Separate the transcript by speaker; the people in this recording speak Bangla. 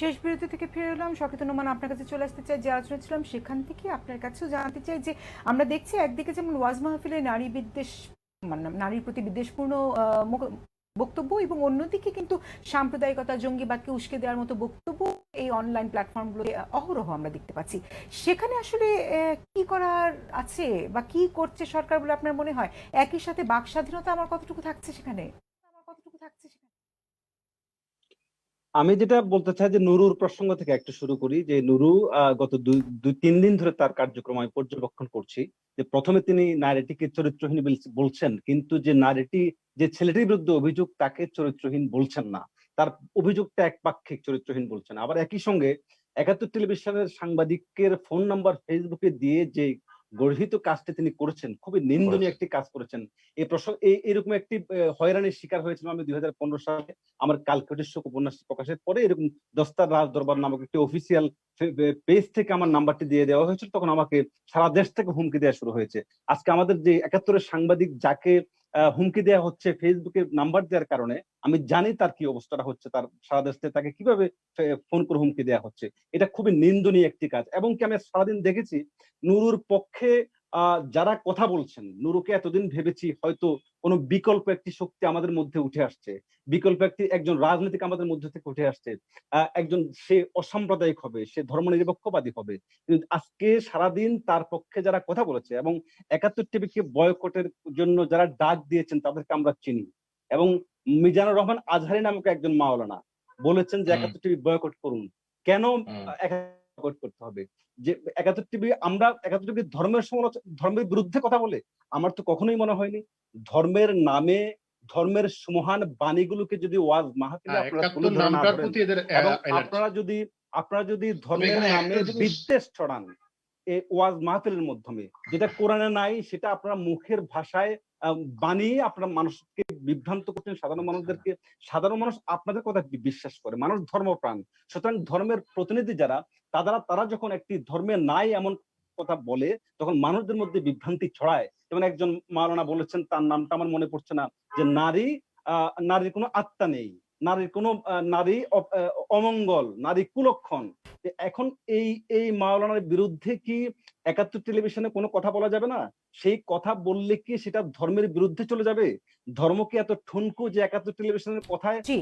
Speaker 1: শেষ বিরতি থেকে ফিরে এলাম। সচেতনমান আপনার কাছে চলে আসতে চাই। যে আলোচনা ছিলাম সেখান থেকে আপনার কাছেও জানতে চাই যে আমরা দেখছি একদিকে যেমন ওয়াজ মাহফিলে নারী বিদ্বেষ মানে নারীর প্রতি বিদ্বেষপূর্ণ বক্তব্য এবং অন্যদিকে কিন্তু সাম্প্রদায়িকতা, জঙ্গিবাদকে উস্কে দেওয়ার মতো বক্তব্য এই অনলাইন প্ল্যাটফর্মগুলোতে অহরহ আমরা দেখতে পাচ্ছি। সেখানে আসলে কি করার আছে বা কি করছে সরকার বলে আপনার মনে হয়? একই সাথে বাক স্বাধীনতা আমার কতটুকু থাকছে সেখানে? আমার কতটুকু থাকছে সেখানে?
Speaker 2: আমি যেটা বলতে চাই যে নুরুর প্রসঙ্গ থেকে একটু শুরু করি যে নুরু গত দুই তিন দিন ধরে তার কার্যক্রম আমি পর্যবেক্ষণ করছি। যে প্রথমে তিনি নারীটিকে চরিত্রহীন বলছেন, কিন্তু যে নারীটি, যে ছেলেটির বিরুদ্ধে অভিযোগ, তাকে চরিত্রহীন বলছেন না। তার অভিযোগটা এক একপাক্ষিক চরিত্রহীন বলছেন। আবার একই সঙ্গে একাত্তর টেলিভিশনের সাংবাদিকের ফোন নাম্বার ফেসবুকে দিয়ে যে গর্হিত কাজটি তিনি করেছেন খুবই নিন্দনীয় একটি কাজ করেছেন। এই প্রসঙ্গ এই এরকম একটি হয়রানির শিকার হয়েছিল আমি দুই হাজার পনেরো সালে। আমার কালকেটের শোক উপন্যাস প্রকাশের পরে এরকম দস্তার রাজ দরবার নামক একটি অফিসিয়াল পেজ থেকে আমার নাম্বারটি দিয়ে দেওয়া হয়েছিল। তখন আমাকে সারা দেশ থেকে হুমকি দেওয়া শুরু হয়েছে। আজকে আমাদের যে একাত্তরের সাংবাদিক যাকে হুমকি দেওয়া হচ্ছে ফেসবুকে নাম্বার দেওয়ার কারণে। আমি জানি তার কি অবস্থাটা হচ্ছে, তার সারা দেশ থেকে তাকে কীভাবে ফোন করে হুমকি দেওয়া হচ্ছে। এটা খুবই নিন্দনীয় একটি কাজ। এবং কি আমি সারাদিন দেখেছি, নুরুর পক্ষে যারা কথা বলছেন নুরুকে এতদিন ভেবেছি হয়তো কোনো বিকল্প একটি শক্তি আমাদের মধ্যে উঠে আসছে বিকল্প একটি একজন রাজনীতিক আমাদের মধ্যে থেকে উঠে আসছে একজন সে অসাম্প্রদায়িক হবে সে ধর্মনিরপেক্ষবাদী হবে কিন্তু আজকে সারাদিন তার পক্ষে যারা কথা বলেছে এবং একাত্তর টিভিকে বয়কটের জন্য যারা ডাক দিয়েছেন তাদেরকে আমরা চিনি এবং মিজানুর রহমান আজহারি নামক একজন মাওলানা বলেছেন যে
Speaker 3: হুম।
Speaker 2: একাত্তর টিভি বয়কট করুন কেন। বয়কট করতে হবে। যে একাত্তর টিভি আমরা একাত্তর টিভি ধর্মের সমালোচনা ধর্মের বিরুদ্ধে কথা বলে আমার তো কখনোই মনে হয়নি। ধর্মের নামে ধর্মের সুমহান বাণীগুলোকে যদি ওয়াজ মাহফিলে
Speaker 3: হ্যাঁ,
Speaker 2: আপনারা যদি আপনারা যদি ধর্মের নামে বিদ্বেষ ছড়ান এই ওয়াজ মাহফিলের মাধ্যমে যেটা কোরআনে নাই সেটা আপনারা মুখের ভাষায় বানিয়ে আপনারা মানুষকে বিভ্রান্ত করছেন সাধারণ মানুষদেরকে সাধারণ মানুষ আপনাদের কথা বিশ্বাস করে মানুষ ধর্মপ্রাণ। সুতরাং ধর্মের প্রতিনিধি যারা তারা তারা যখন একটি ধর্মে নাই এমন কথা বলে, তখন মানুষদের মধ্যে বিভ্রান্তি ছড়ায়। যেমন একজন মাওলানা বলেছেন, তার নামটা আমার মনে পড়ছে না, যে নারী নারীর কোনো আত্মা নেই। নারীর কোনো নারী অমঙ্গল, নারী কুলক্ষণ। এখন এই এই মাওলানার বিরুদ্ধে কি একাত্তর টেলিভিশনে কোনো কথা বলা যাবে না? সেই কথা বললে কি সেটা ধর্মের বিরুদ্ধে চলে যাবে? ধর্মকে এত ঠুনকু যে একাত্তর টেলিভিশনের কথায়